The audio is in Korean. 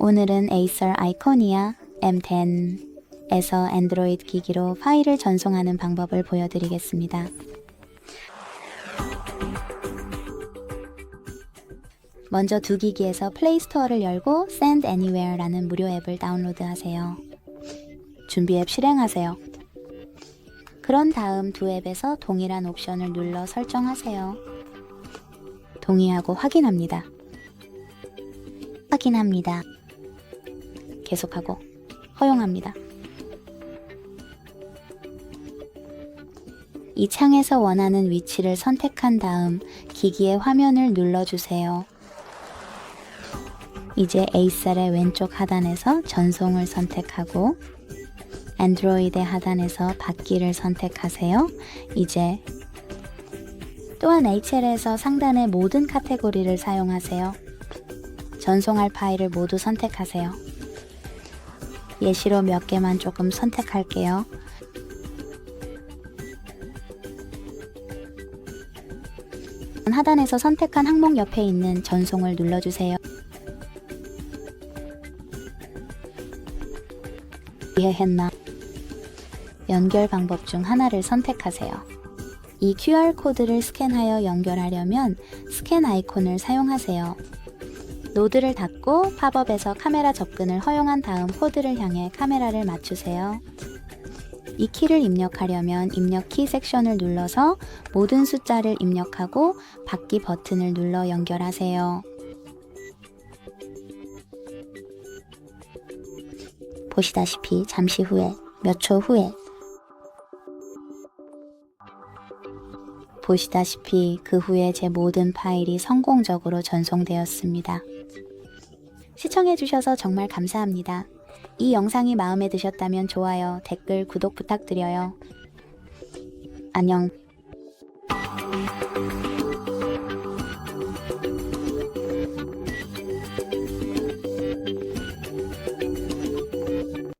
오늘은 에이서 아이코니아 M10에서 안드로이드 기기로 파일을 전송하는 방법을 보여드리겠습니다. 먼저 두 기기에서 플레이스토어를 열고 Send Anywhere라는 무료 앱을 다운로드하세요. 준비 앱 실행하세요. 그런 다음 두 앱에서 동일한 옵션을 눌러 설정하세요. 동의하고 확인합니다. 확인합니다. 계속하고 허용합니다. 이 창에서 원하는 위치를 선택한 다음 기기의 화면을 눌러주세요. 이제 A셀의 왼쪽 하단에서 전송을 선택하고 안드로이드 하단에서 받기를 선택하세요. 이제 또한 HL에서 상단의 모든 카테고리를 사용하세요. 전송할 파일을 모두 선택하세요. 예시로 몇 개만 조금 선택할게요. 하단에서 선택한 항목 옆에 있는 전송을 눌러주세요. 이해했나? 연결 방법 중 하나를 선택하세요. 이 QR코드를 스캔하여 연결하려면 스캔 아이콘을 사용하세요. 노드를 닫고 팝업에서 카메라 접근을 허용한 다음 코드를 향해 카메라를 맞추세요. 이 키를 입력하려면 입력 키 섹션을 눌러서 모든 숫자를 입력하고 받기 버튼을 눌러 연결하세요. 보시다시피 잠시 후에 몇 초 후에 보시다시피 그 후에 제 모든 파일이 성공적으로 전송되었습니다. 시청해주셔서 정말 감사합니다. 이 영상이 마음에 드셨다면 좋아요, 댓글, 구독 부탁드려요. 안녕.